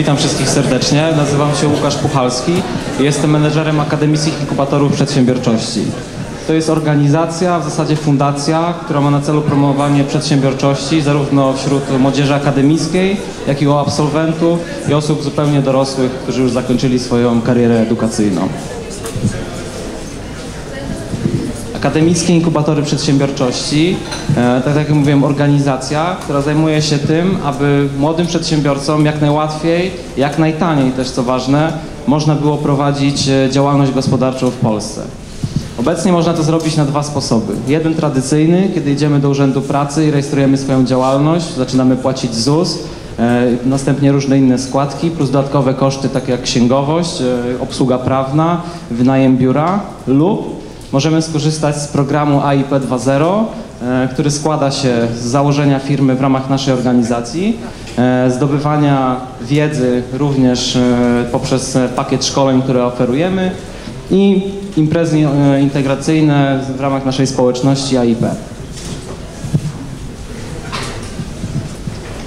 Witam wszystkich serdecznie. Nazywam się Łukasz Puchalski. Jestem menedżerem Akademickich Inkubatorów Przedsiębiorczości. To jest organizacja, w zasadzie fundacja, która ma na celu promowanie przedsiębiorczości zarówno wśród młodzieży akademickiej, jak i u absolwentów i osób zupełnie dorosłych, którzy już zakończyli swoją karierę edukacyjną. Akademickie Inkubatory Przedsiębiorczości, e, tak jak mówiłem, organizacja, która zajmuje się tym, aby młodym przedsiębiorcom jak najłatwiej, jak najtaniej też co ważne, można było prowadzić e, działalność gospodarczą w Polsce. Obecnie można to zrobić na dwa sposoby. Jeden tradycyjny, kiedy idziemy do Urzędu Pracy i rejestrujemy swoją działalność, zaczynamy płacić ZUS, e, następnie różne inne składki, plus dodatkowe koszty takie jak księgowość, obsługa prawna, wynajem biura lub możemy skorzystać z programu AIP 2.0, e, który składa się z założenia firmy w ramach naszej organizacji, e, zdobywania wiedzy również e, poprzez pakiet szkoleń, które oferujemy i imprezy integracyjne w ramach naszej społeczności AIP.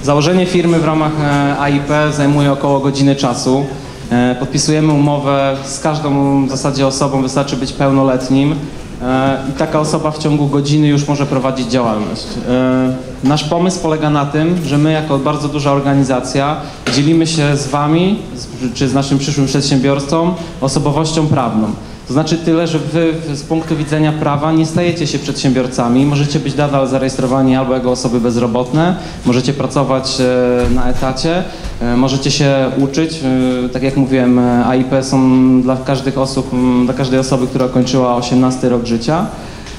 Założenie firmy w ramach AIP zajmuje około godziny czasu. E, Podpisujemy umowę z każdą w zasadzie osobą, wystarczy być pełnoletnim e, i taka osoba w ciągu godziny już może prowadzić działalność. E, Nasz pomysł polega na tym, że my jako bardzo duża organizacja dzielimy się z Wami czy z naszym przyszłym przedsiębiorcą osobowością prawną. To znaczy tyle, że wy z punktu widzenia prawa nie stajecie się przedsiębiorcami, możecie być nadal zarejestrowani albo jako osoby bezrobotne, możecie pracować na etacie, możecie się uczyć. E, Tak jak mówiłem, e, AIP są dla każdych osób, dla każdej osoby, która kończyła 18 rok życia.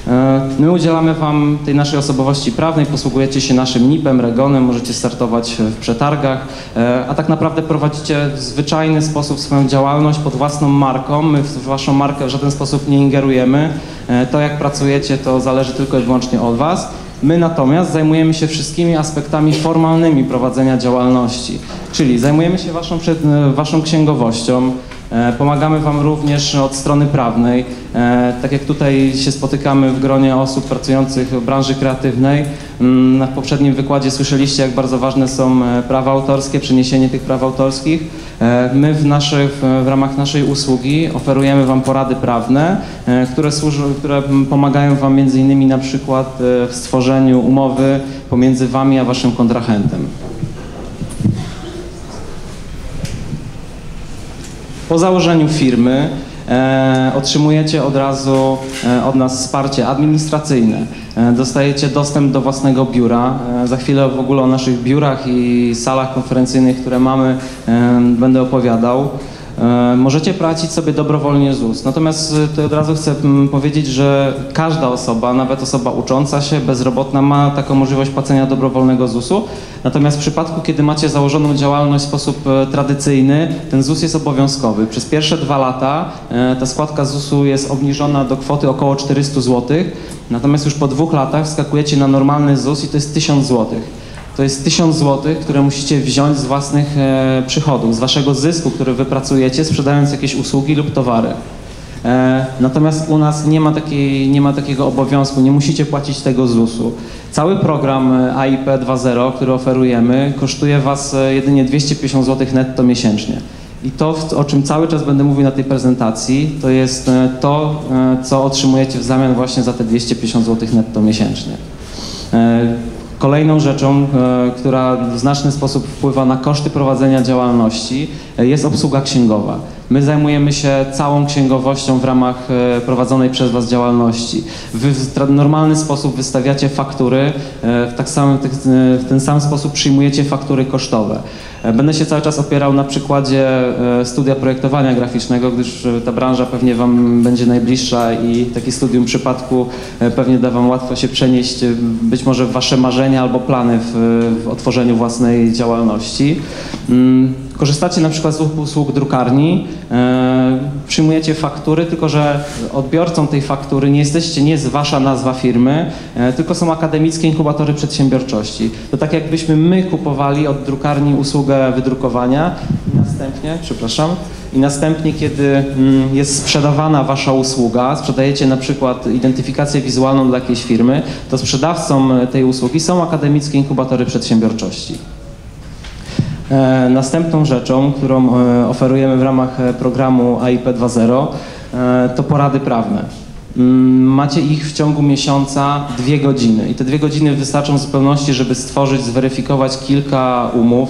E, My udzielamy Wam tej naszej osobowości prawnej, posługujecie się naszym NIP-em, REGONem, możecie startować w przetargach, e, a tak naprawdę prowadzicie w zwyczajny sposób swoją działalność pod własną marką. My w Waszą markę w żaden sposób nie ingerujemy. E, To jak pracujecie to zależy tylko i wyłącznie od Was. My natomiast zajmujemy się wszystkimi aspektami formalnymi prowadzenia działalności, czyli zajmujemy się Waszą, przed, e, waszą księgowością, Pomagamy Wam również od strony prawnej. E, Tak jak tutaj się spotykamy w gronie osób pracujących w branży kreatywnej, mm, na poprzednim wykładzie słyszeliście, jak bardzo ważne są e, prawa autorskie, przeniesienie tych praw autorskich. E, My w, naszych, w ramach naszej usługi oferujemy Wam porady prawne, e, które, służą, które pomagają Wam między innymi na przykład e, w stworzeniu umowy pomiędzy Wami a Waszym kontrahentem. Po założeniu firmy e, otrzymujecie od razu e, od nas wsparcie administracyjne. E, dostajecie dostęp do własnego biura. E, za chwilę w ogóle o naszych biurach i salach konferencyjnych, które mamy, e, będę opowiadał. E, Możecie płacić sobie dobrowolnie ZUS. Natomiast e, tutaj od razu chcę mm, powiedzieć, że każda osoba, nawet osoba ucząca się, bezrobotna, ma taką możliwość płacenia dobrowolnego ZUS-u. Natomiast w przypadku, kiedy macie założoną działalność w sposób e, tradycyjny, ten ZUS jest obowiązkowy. Przez pierwsze dwa lata ta składka ZUS-u jest obniżona do kwoty około 400 zł. Natomiast już po dwóch latach wskakujecie na normalny ZUS i to jest 1000 złotych. To jest 1000 zł, które musicie wziąć z własnych e, przychodów, z waszego zysku, który wypracujecie, sprzedając jakieś usługi lub towary. E, natomiast u nas nie ma, takiej, nie ma takiego obowiązku, nie musicie płacić tego ZUS-u. Cały program e, AIP 2.0, który oferujemy, kosztuje was e, jedynie 250 zł netto miesięcznie. I to, o czym cały czas będę mówił na tej prezentacji, to jest e, to, co otrzymujecie w zamian właśnie za te 250 zł netto miesięcznie. Kolejną rzeczą, e, która w znaczny sposób wpływa na koszty prowadzenia działalności, e, jest obsługa księgowa. My zajmujemy się całą księgowością w ramach e, prowadzonej przez Was działalności. Wy w normalny sposób wystawiacie faktury, w, tak samym, w ten sam sposób przyjmujecie faktury kosztowe. E, Będę się cały czas opierał na przykładzie e, studia projektowania graficznego, gdyż e, ta branża pewnie Wam będzie najbliższa i takie studium przypadku pewnie da Wam łatwo się przenieść być może w Wasze marzenia albo plany w, w otworzeniu własnej działalności. Mm, Korzystacie na przykład z usług drukarni, przyjmujecie faktury, tylko że odbiorcą tej faktury nie jesteście, nie jest wasza nazwa firmy, e, tylko są akademickie inkubatory przedsiębiorczości. To tak jakbyśmy my kupowali od drukarni usługę wydrukowania i następnie, przepraszam, i następnie, kiedy mm, jest sprzedawana wasza usługa, sprzedajecie na przykład identyfikację wizualną dla jakiejś firmy, to sprzedawcą tej usługi są akademickie inkubatory przedsiębiorczości. E, Następną rzeczą, którą e, oferujemy w ramach e, programu AIP 2.0 e, to porady prawne. Mm, Macie ich w ciągu miesiąca dwie godziny i te dwie godziny wystarczą w zupełności, żeby stworzyć, zweryfikować kilka umów,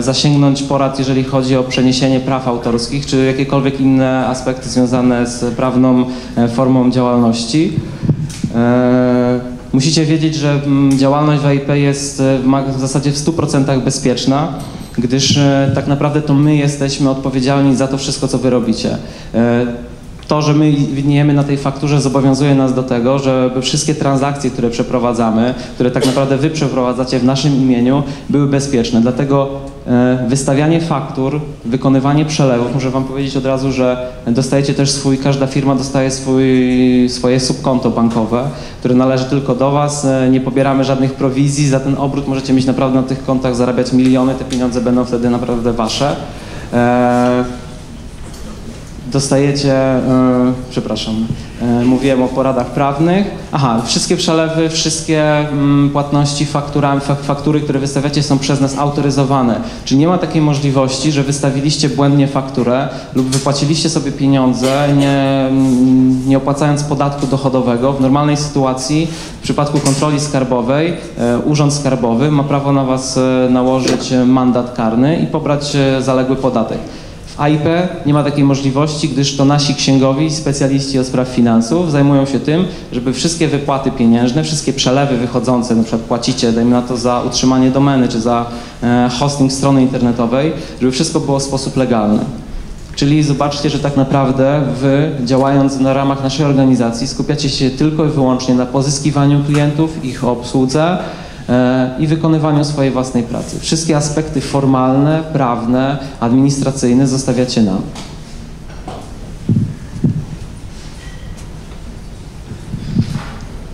zasięgnąć porad, jeżeli chodzi o przeniesienie praw autorskich, czy jakiekolwiek inne aspekty związane z prawną formą działalności. Musicie wiedzieć, że mm, działalność w AIP jest e, w zasadzie w 100% bezpieczna, gdyż e, tak naprawdę to my jesteśmy odpowiedzialni za to wszystko, co wy robicie. E, To, że my widniejemy na tej fakturze zobowiązuje nas do tego, żeby wszystkie transakcje, które przeprowadzamy, które tak naprawdę wy przeprowadzacie w naszym imieniu, były bezpieczne. Dlatego wystawianie faktur, wykonywanie przelewów, muszę wam powiedzieć od razu, że dostajecie też swój, każda firma dostaje swój, swoje subkonto bankowe, które należy tylko do was. E, Nie pobieramy żadnych prowizji, za ten obrót możecie mieć naprawdę na tych kontach zarabiać miliony, te pieniądze będą wtedy naprawdę wasze. Dostajecie, e, przepraszam, e, mówiłem o poradach prawnych. Aha, wszystkie przelewy, wszystkie mm, płatności fakturami, fak, faktury, które wystawiacie są przez nas autoryzowane. Czyli nie ma takiej możliwości, że wystawiliście błędnie fakturę lub wypłaciliście sobie pieniądze, nie, mm, nie opłacając podatku dochodowego. W normalnej sytuacji, w przypadku kontroli skarbowej, e, Urząd Skarbowy ma prawo na Was nałożyć mandat karny i pobrać zaległy podatek. AIP nie ma takiej możliwości, gdyż to nasi księgowi, specjaliści od spraw finansów zajmują się tym, żeby wszystkie wypłaty pieniężne, wszystkie przelewy wychodzące, na przykład płacicie, dajmy na to za utrzymanie domeny czy za e, hosting strony internetowej, żeby wszystko było w sposób legalny. Czyli zobaczcie, że tak naprawdę wy, działając na ramach naszej organizacji, skupiacie się tylko i wyłącznie na pozyskiwaniu klientów, ich obsłudze i wykonywaniu swojej własnej pracy. Wszystkie aspekty formalne, prawne, administracyjne zostawiacie nam.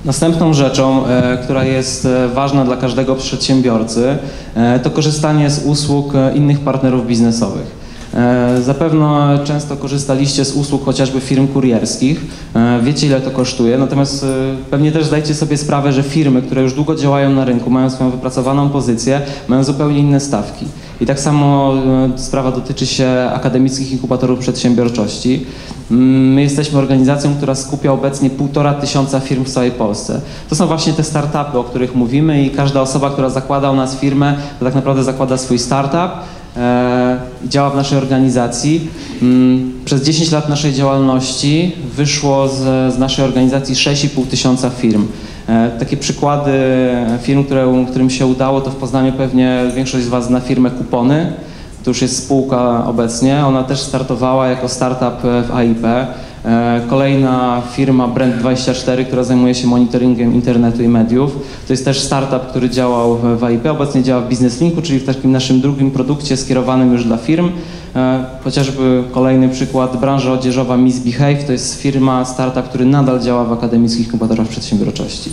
Następną rzeczą, e, która jest e, ważna dla każdego przedsiębiorcy, e, to korzystanie z usług e, innych partnerów biznesowych. E, Zapewne często korzystaliście z usług chociażby firm kurierskich. E, Wiecie, ile to kosztuje, natomiast e, pewnie też zdajcie sobie sprawę, że firmy, które już długo działają na rynku, mają swoją wypracowaną pozycję, mają zupełnie inne stawki. I tak samo sprawa dotyczy się akademickich inkubatorów przedsiębiorczości. Mm, My jesteśmy organizacją, która skupia obecnie półtora tysiąca firm w całej Polsce. To są właśnie te startupy, o których mówimy i każda osoba, która zakłada u nas firmę, to tak naprawdę zakłada swój startup działa w naszej organizacji. Mm, Przez 10 lat naszej działalności wyszło z, z naszej organizacji 6,5 tysiąca firm. E, Takie przykłady firm, które, którym się udało, to w Poznaniu pewnie większość z Was zna firmę Kupony. To już jest spółka obecnie. Ona też startowała jako startup w AIP. E, Kolejna firma Brand24, która zajmuje się monitoringiem internetu i mediów. To jest też startup, który działał w- AIP, obecnie działa w Business Linku, czyli w takim naszym drugim produkcie skierowanym już dla firm. E, Chociażby kolejny przykład, branża odzieżowa Miss Behave, to jest firma, startup, który nadal działa w akademickich inkubatorach przedsiębiorczości.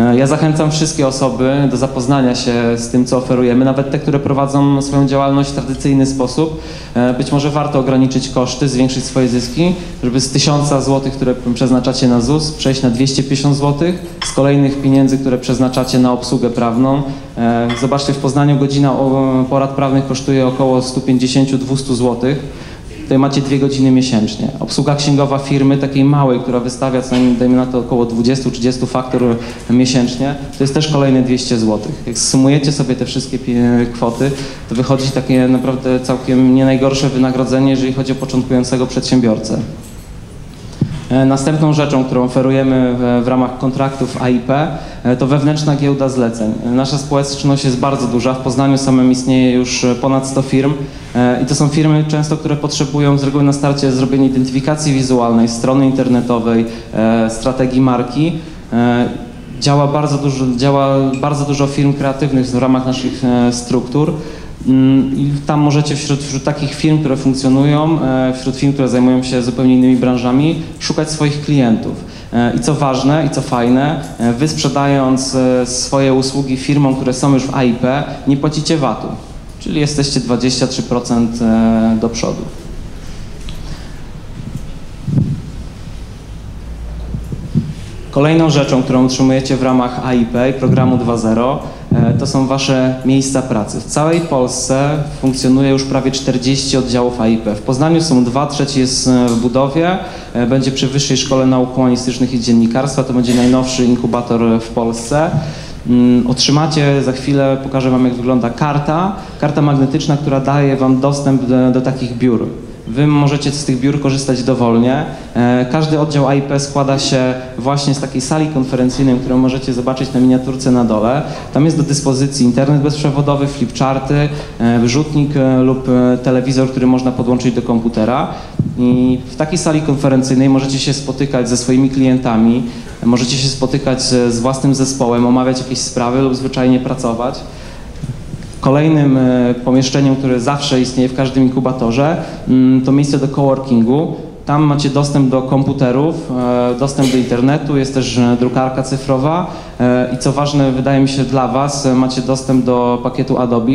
E, Ja zachęcam wszystkie osoby do zapoznania się z tym, co oferujemy, nawet te, które prowadzą swoją działalność w tradycyjny sposób. E, Być może warto ograniczyć koszty, zwiększyć swoje zyski, żeby z 1000 zł, które przeznaczacie na ZUS, przejść na 250 zł, z kolejnych pieniędzy, które przeznaczacie na obsługę prawną. E, Zobaczcie, w Poznaniu godzina porad prawnych kosztuje około 150-200 zł. Tutaj macie dwie godziny miesięcznie. Obsługa księgowa firmy takiej małej, która wystawia co najmniej, dajmy na to około 20-30 faktur miesięcznie, to jest też kolejne 200 zł. Jak sumujecie sobie te wszystkie kwoty, to wychodzi takie naprawdę całkiem nie najgorsze wynagrodzenie, jeżeli chodzi o początkującego przedsiębiorcę. E, Następną rzeczą, którą oferujemy w, ramach kontraktów AIP, e, to wewnętrzna giełda zleceń. E, Nasza społeczność jest bardzo duża. W Poznaniu samym istnieje już ponad 100 firm i to są firmy często, które potrzebują z reguły na starcie zrobienia identyfikacji wizualnej, strony internetowej, strategii marki. Działa bardzo dużo, działa bardzo dużo firm kreatywnych w ramach naszych struktur. Mm, I tam możecie wśród, wśród takich firm, które funkcjonują, e, wśród firm, które zajmują się zupełnie innymi branżami, szukać swoich klientów. E, I co ważne i co fajne, e, wy sprzedając swoje usługi firmom, które są już w AIP, nie płacicie VAT-u, czyli jesteście 23% e, do przodu. Kolejną rzeczą, którą utrzymujecie w ramach AIP i programu 2.0 e, to są Wasze miejsca pracy. W całej Polsce funkcjonuje już prawie 40 oddziałów AIP. W Poznaniu są dwa, trzeci jest e, w budowie, e, będzie przy Wyższej Szkole Nauk Humanistycznych i Dziennikarstwa, to będzie najnowszy inkubator w Polsce. Mm, Otrzymacie za chwilę, pokażę Wam jak wygląda karta, karta magnetyczna, która daje Wam dostęp do, do takich biur. Wy możecie z tych biur korzystać dowolnie. E, Każdy oddział AIP składa się właśnie z takiej sali konferencyjnej, którą możecie zobaczyć na miniaturce na dole. Tam jest do dyspozycji internet bezprzewodowy, flipcharty, e, wyrzutnik e, lub telewizor, który można podłączyć do komputera. I w takiej sali konferencyjnej możecie się spotykać ze swoimi klientami, możecie się spotykać z własnym zespołem, omawiać jakieś sprawy lub zwyczajnie pracować. Kolejnym e, pomieszczeniem, które zawsze istnieje w każdym inkubatorze, mm, to miejsce do coworkingu. Tam macie dostęp do komputerów, e, dostęp do internetu, jest też e, drukarka cyfrowa i co ważne, wydaje mi się dla Was, e, macie dostęp do pakietu Adobe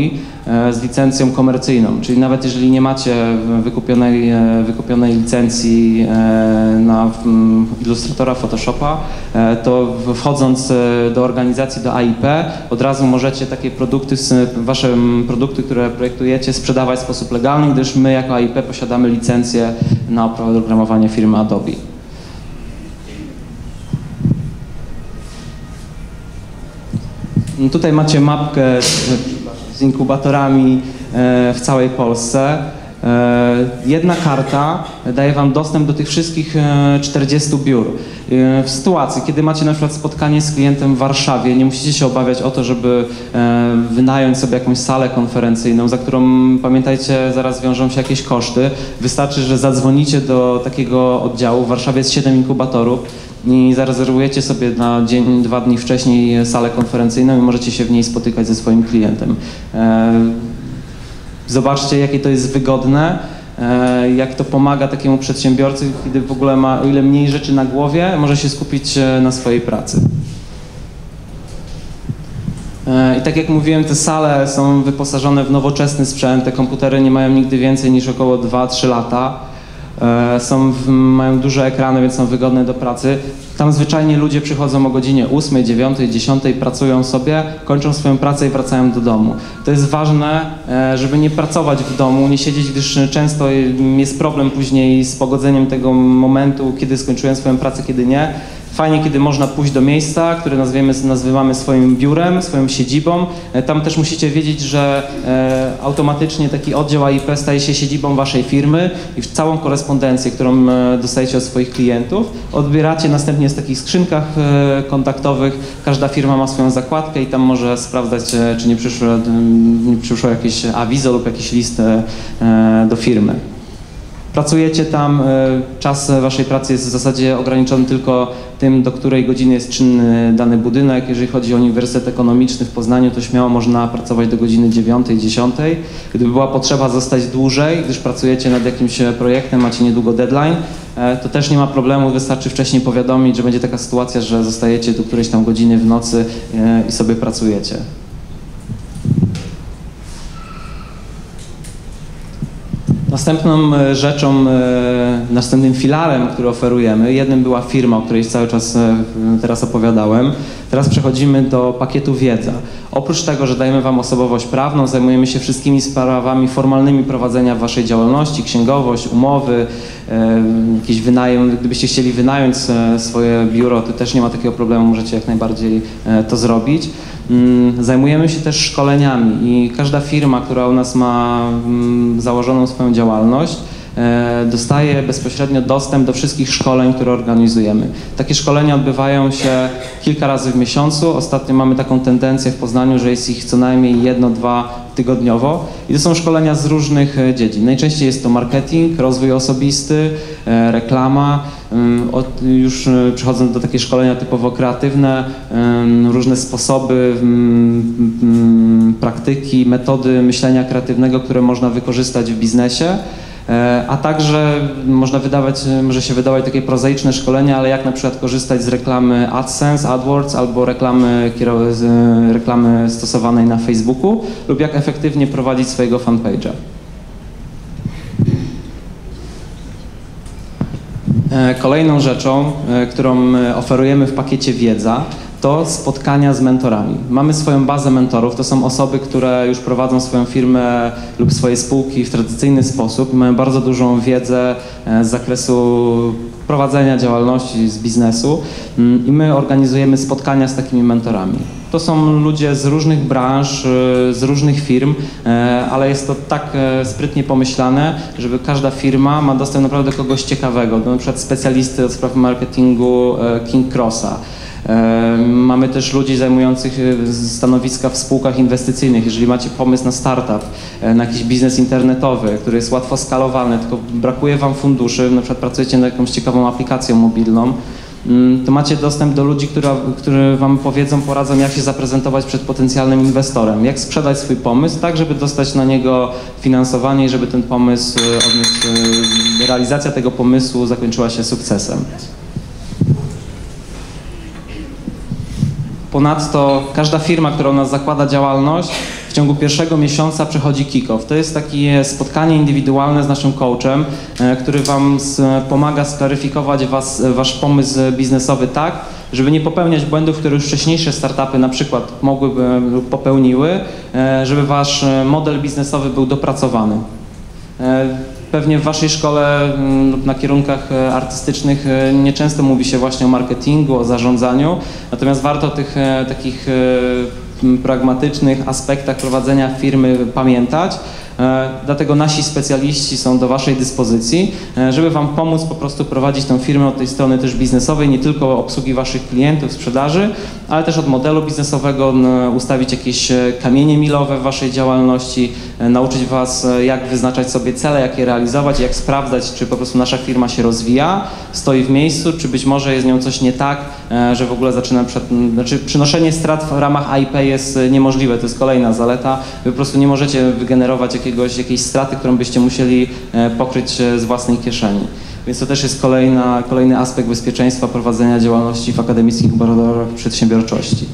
e, z licencją komercyjną, czyli nawet jeżeli nie macie wykupionej, e, wykupionej licencji na Illustratora, Photoshopa, to wchodząc do organizacji, do AIP, od razu możecie takie produkty, Wasze produkty, które projektujecie, sprzedawać w sposób legalny, gdyż my jako AIP posiadamy licencję na oprogramowanie firmy Adobe. No Tutaj macie mapkę z, z inkubatorami e, w całej Polsce. E, Jedna karta daje Wam dostęp do tych wszystkich e, 40 biur. E, W sytuacji, kiedy macie na przykład spotkanie z klientem w Warszawie, nie musicie się obawiać o to, żeby wynająć sobie jakąś salę konferencyjną, za którą pamiętajcie, zaraz wiążą się jakieś koszty. Wystarczy, że zadzwonicie do takiego oddziału. W Warszawie jest 7 inkubatorów i zarezerwujecie sobie na dzień, dwa dni wcześniej salę konferencyjną i możecie się w niej spotykać ze swoim klientem. E, Zobaczcie, jakie to jest wygodne, e, jak to pomaga takiemu przedsiębiorcy, kiedy w ogóle ma o ile mniej rzeczy na głowie, może się skupić e, na swojej pracy. I tak jak mówiłem, te sale są wyposażone w nowoczesny sprzęt, te komputery nie mają nigdy więcej niż około 2-3 lata. E, Są, mają duże ekrany, więc są wygodne do pracy. Tam zwyczajnie ludzie przychodzą o godzinie 8, 9, 10, pracują sobie, kończą swoją pracę i wracają do domu. To jest ważne, e, żeby nie pracować w domu, nie siedzieć, gdyż często jest problem później z pogodzeniem tego momentu, kiedy skończyłem swoją pracę, kiedy nie. Fajnie, kiedy można pójść do miejsca, które nazwiemy, nazywamy swoim biurem, swoją siedzibą. E, Tam też musicie wiedzieć, że e, automatycznie taki oddział AIP staje się siedzibą waszej firmy i w całą korespondencję, którą e, dostajecie od swoich klientów, odbieracie następnie z takich skrzynkach kontaktowych. Każda firma ma swoją zakładkę i tam może sprawdzać, czy nie przyszło, nie przyszło jakieś awizo lub jakiś list do firmy. Pracujecie tam, e, czas waszej pracy jest w zasadzie ograniczony tylko tym, do której godziny jest czynny dany budynek. Jeżeli chodzi o Uniwersytet Ekonomiczny w Poznaniu, to śmiało można pracować do godziny 9, 10. Gdyby była potrzeba zostać dłużej, gdyż pracujecie nad jakimś projektem, macie niedługo deadline, e, to też nie ma problemu, wystarczy wcześniej powiadomić, że będzie taka sytuacja, że zostajecie do którejś tam godziny w nocy e, i sobie pracujecie. Następną e, rzeczą, e, następnym filarem, który oferujemy, jednym była firma, o której cały czas e, teraz opowiadałem. Teraz przechodzimy do pakietu wiedza. Oprócz tego, że dajemy Wam osobowość prawną, zajmujemy się wszystkimi sprawami formalnymi prowadzenia Waszej działalności, księgowość, umowy, jakiś wynajem. Gdybyście chcieli wynająć e, swoje biuro, to też nie ma takiego problemu, możecie jak najbardziej e, to zrobić. Mm, Zajmujemy się też szkoleniami i każda firma, która u nas ma mm, założoną swoją działalność, e, dostaje bezpośrednio dostęp do wszystkich szkoleń, które organizujemy. Takie szkolenia odbywają się kilka razy w miesiącu. Ostatnio mamy taką tendencję w Poznaniu, że jest ich co najmniej jedno, dwa tygodniowo i to są szkolenia z różnych e, dziedzin. Najczęściej jest to marketing, rozwój osobisty, e, reklama. Już e, przechodząc do takie szkolenia typowo kreatywne, różne sposoby, praktyki, metody myślenia kreatywnego, które można wykorzystać w biznesie. E, A także można wydawać, może się wydawać takie prozaiczne szkolenia, ale jak na przykład korzystać z reklamy AdSense, AdWords albo reklamy, e, reklamy stosowanej na Facebooku lub jak efektywnie prowadzić swojego fanpage'a. E, Kolejną rzeczą, którą oferujemy w pakiecie wiedza, to spotkania z mentorami. Mamy swoją bazę mentorów, to są osoby, które już prowadzą swoją firmę lub swoje spółki w tradycyjny sposób i mają bardzo dużą wiedzę e, z zakresu prowadzenia działalności, z biznesu mm, i my organizujemy spotkania z takimi mentorami. To są ludzie z różnych branż, e, z różnych firm, e, ale jest to tak sprytnie pomyślane, żeby każda firma ma dostęp naprawdę do kogoś ciekawego, do przykład specjalisty od spraw marketingu King Crossa. Mamy też ludzi zajmujących e, stanowiska w spółkach inwestycyjnych. Jeżeli macie pomysł na startup, e, na jakiś biznes internetowy, który jest łatwo skalowalny, tylko brakuje Wam funduszy, na przykład pracujecie nad jakąś ciekawą aplikacją mobilną, mm, to macie dostęp do ludzi, którzy Wam powiedzą, poradzą, jak się zaprezentować przed potencjalnym inwestorem, jak sprzedać swój pomysł, tak, żeby dostać na niego finansowanie i żeby ten pomysł e, realizacja tego pomysłu zakończyła się sukcesem. Ponadto każda firma, która u nas zakłada działalność, w ciągu pierwszego miesiąca przechodzi kick-off. To jest takie spotkanie indywidualne z naszym coachem, e, który Wam pomaga sklaryfikować was, Wasz pomysł biznesowy tak, żeby nie popełniać błędów, które już wcześniejsze startupy na przykład mogłyby lub popełniły, e, żeby Wasz e, model biznesowy był dopracowany. Pewnie w Waszej szkole mm, lub na kierunkach e, artystycznych e, nieczęsto mówi się właśnie o marketingu, o zarządzaniu, natomiast warto tych e, takich pragmatycznych aspektach prowadzenia firmy pamiętać. E, dlatego nasi specjaliści są do Waszej dyspozycji, e, żeby Wam pomóc po prostu prowadzić tę firmę od tej strony też biznesowej, nie tylko obsługi Waszych klientów, sprzedaży, ale też od modelu biznesowego ustawić jakieś e, kamienie milowe w Waszej działalności, nauczyć Was, jak wyznaczać sobie cele, jak je realizować, jak sprawdzać, czy po prostu nasza firma się rozwija, stoi w miejscu, czy być może jest z nią coś nie tak, że w ogóle zaczyna, przed, znaczy przynoszenie strat w ramach IP jest niemożliwe, to jest kolejna zaleta, Wy po prostu nie możecie wygenerować jakiegoś, jakiejś straty, którą byście musieli e, pokryć e, z własnej kieszeni. Więc to też jest kolejna, kolejny aspekt bezpieczeństwa prowadzenia działalności w akademickich inkubatorach przedsiębiorczości.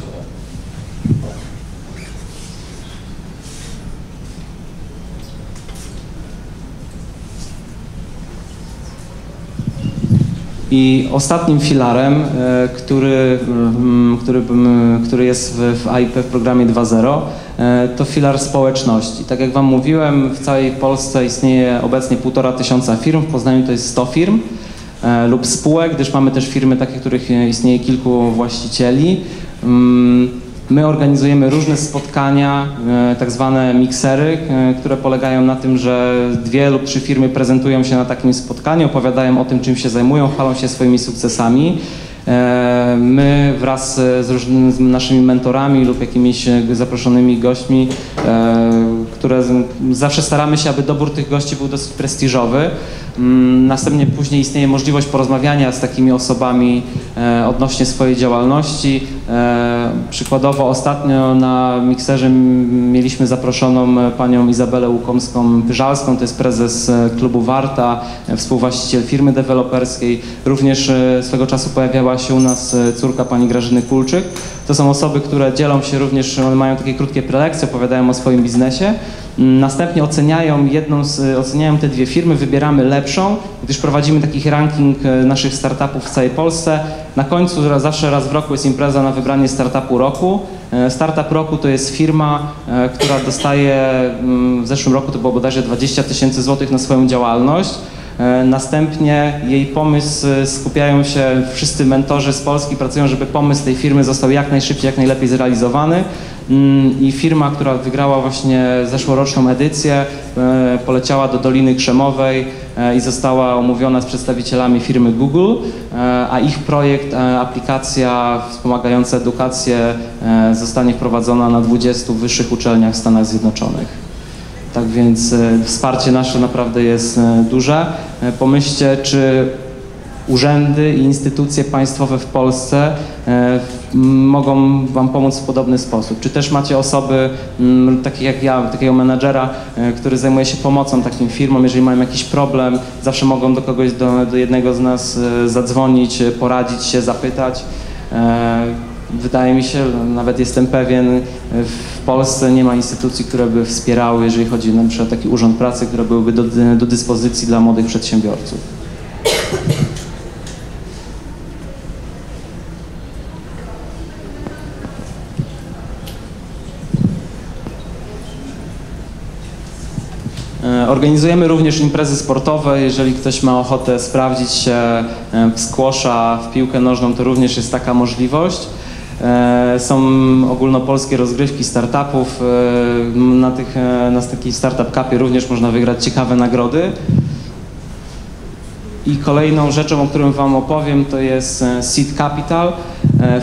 I ostatnim filarem, e, który, który, który jest w, w AIP w programie 2.0, e, to filar społeczności. Tak jak Wam mówiłem, w całej Polsce istnieje obecnie półtora tysiąca firm, w Poznaniu to jest 100 firm e, lub spółek, gdyż mamy też firmy takie, których istnieje kilku właścicieli. My organizujemy różne spotkania, e, tak zwane miksery, e, które polegają na tym, że dwie lub trzy firmy prezentują się na takim spotkaniu, opowiadają o tym, czym się zajmują, chwalą się swoimi sukcesami. E, my wraz z, różnymi, naszymi mentorami lub jakimiś zaproszonymi gośćmi, które zawsze staramy się, aby dobór tych gości był dosyć prestiżowy. Mm, następnie później istnieje możliwość porozmawiania z takimi osobami odnośnie swojej działalności. E, przykładowo ostatnio na mikserze mieliśmy zaproszoną e, panią Izabelę Łukomską-Pyżalską, to jest prezes klubu Warta, współwłaściciel firmy deweloperskiej. Również swego czasu pojawiała się u nas córka pani Grażyny Kulczyk. To są osoby, które dzielą się również, mają takie krótkie prelekcje, opowiadają o swoim biznesie. Następnie oceniają jedną z, oceniają te dwie firmy, wybieramy lepszą, gdyż prowadzimy taki ranking e, naszych startupów w całej Polsce. Na końcu zawsze raz w roku jest impreza na wybranie startupu roku. E, startup roku to jest firma, e, która dostaje, mm, w zeszłym roku to było bodajże 20 tysięcy złotych na swoją działalność. Następnie jej pomysł skupiają się wszyscy mentorzy z Polski, pracują, żeby pomysł tej firmy został jak najszybciej, jak najlepiej zrealizowany. Mm, i firma, która wygrała właśnie zeszłoroczną edycję, e, poleciała do Doliny Krzemowej e, i została omówiona z przedstawicielami firmy Google, e, a ich projekt, aplikacja wspomagająca edukację zostanie wprowadzona na 20 wyższych uczelniach w Stanach Zjednoczonych. Tak więc wsparcie nasze naprawdę jest duże. Pomyślcie, czy urzędy i instytucje państwowe w Polsce e, mogą Wam pomóc w podobny sposób? Czy też macie osoby, takie jak ja, takiego menadżera, e, który zajmuje się pomocą takim firmom, jeżeli mają jakiś problem, zawsze mogą do kogoś, do, do jednego z nas e, zadzwonić, poradzić się, zapytać wydaje mi się, nawet jestem pewien, w Polsce nie ma instytucji, które by wspierały, jeżeli chodzi na przykład o taki urząd pracy, które byłyby do, do dyspozycji dla młodych przedsiębiorców. E, organizujemy również imprezy sportowe, jeżeli ktoś ma ochotę sprawdzić się e, w skłosza, w piłkę nożną, to również jest taka możliwość. E, Są ogólnopolskie rozgrywki startupów. E, Na, tych, e, na takiej Startup Cupie również można wygrać ciekawe nagrody. I kolejną rzeczą, o którym Wam opowiem, to jest Seed Capital,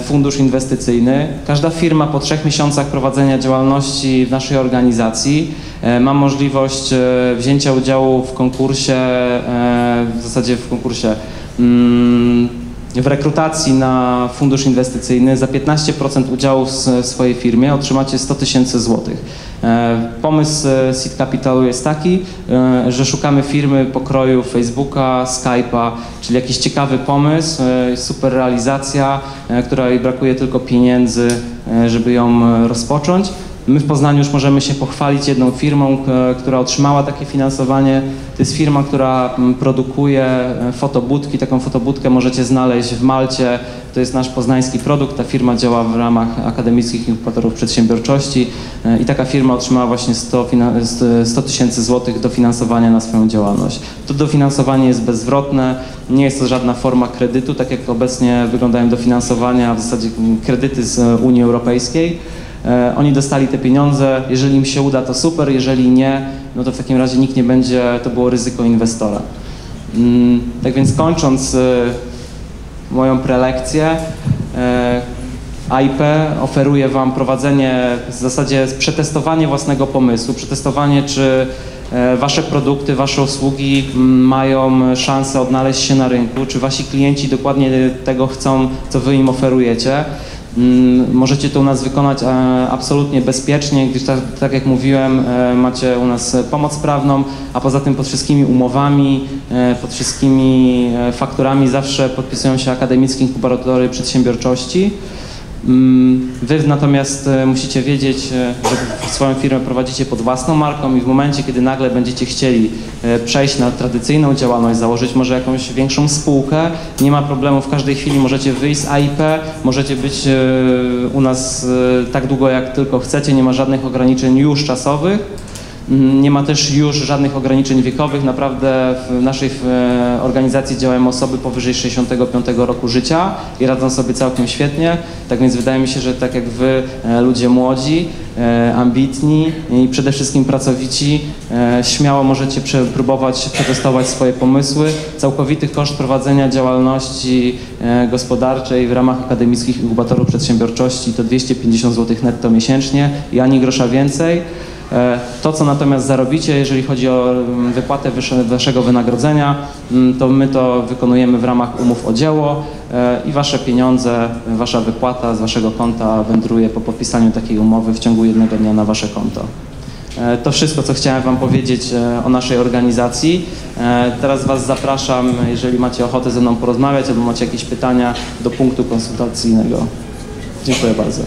fundusz inwestycyjny. Każda firma po trzech miesiącach prowadzenia działalności w naszej organizacji ma możliwość wzięcia udziału w konkursie, w zasadzie w konkursie, mm, w rekrutacji na fundusz inwestycyjny. Za 15% udziału w swojej firmie otrzymacie 100 tysięcy złotych. E, Pomysł e, Seed Capitalu jest taki, e, że szukamy firmy pokroju Facebooka, Skype'a, czyli jakiś ciekawy pomysł, super realizacja, której brakuje tylko pieniędzy, żeby ją rozpocząć. My w Poznaniu już możemy się pochwalić jedną firmą, k- która otrzymała takie finansowanie. To jest firma, która mm, produkuje e, fotobudki. Taką fotobudkę możecie znaleźć w Malcie. To jest nasz poznański produkt. Ta firma działa w ramach akademickich inkubatorów przedsiębiorczości e, i taka firma otrzymała właśnie 100 fina- 100 tysięcy złotych dofinansowania na swoją działalność. To dofinansowanie jest bezzwrotne, nie jest to żadna forma kredytu, tak jak obecnie wyglądają dofinansowania, w zasadzie kredyty z e, Unii Europejskiej. E, Oni dostali te pieniądze, jeżeli im się uda, to super, jeżeli nie, no to w takim razie nikt nie będzie, to było ryzyko inwestora. Mm, Tak więc kończąc e, moją prelekcję, e, AIP oferuje Wam prowadzenie, w zasadzie przetestowanie własnego pomysłu, przetestowanie, czy e, Wasze produkty, Wasze usługi mm, mają szansę odnaleźć się na rynku, czy Wasi klienci dokładnie tego chcą, co Wy im oferujecie. Mm, Możecie to u nas wykonać e, absolutnie bezpiecznie, gdyż tak, tak jak mówiłem, e, macie u nas e, pomoc prawną, a poza tym pod wszystkimi umowami, pod wszystkimi fakturami zawsze podpisują się akademickie inkubatory przedsiębiorczości. Mm, Wy natomiast e, musicie wiedzieć, e, że swoją firmę prowadzicie pod własną marką i w momencie, kiedy nagle będziecie chcieli e, przejść na tradycyjną działalność, założyć może jakąś większą spółkę, nie ma problemu, w każdej chwili możecie wyjść z AIP, możecie być u nas tak długo jak tylko chcecie, nie ma żadnych ograniczeń już czasowych. Mm, Nie ma też już żadnych ograniczeń wiekowych. Naprawdę w naszej e, organizacji działają osoby powyżej 65 roku życia i radzą sobie całkiem świetnie. Tak więc wydaje mi się, że tak jak wy, e, ludzie młodzi, e, ambitni i przede wszystkim pracowici, śmiało możecie próbować przetestować swoje pomysły. Całkowity koszt prowadzenia działalności gospodarczej w ramach akademickich inkubatorów przedsiębiorczości to 250 zł netto miesięcznie i ani grosza więcej. E, To, co natomiast zarobicie, jeżeli chodzi o mm, wypłatę waszego wynagrodzenia, mm, to my to wykonujemy w ramach umów o dzieło e, i wasze pieniądze, wasza wypłata z waszego konta wędruje po podpisaniu takiej umowy w ciągu jednego dnia na wasze konto. E, To wszystko, co chciałem Wam powiedzieć o naszej organizacji. Teraz Was zapraszam, jeżeli macie ochotę ze mną porozmawiać albo macie jakieś pytania, do punktu konsultacyjnego. Dziękuję bardzo.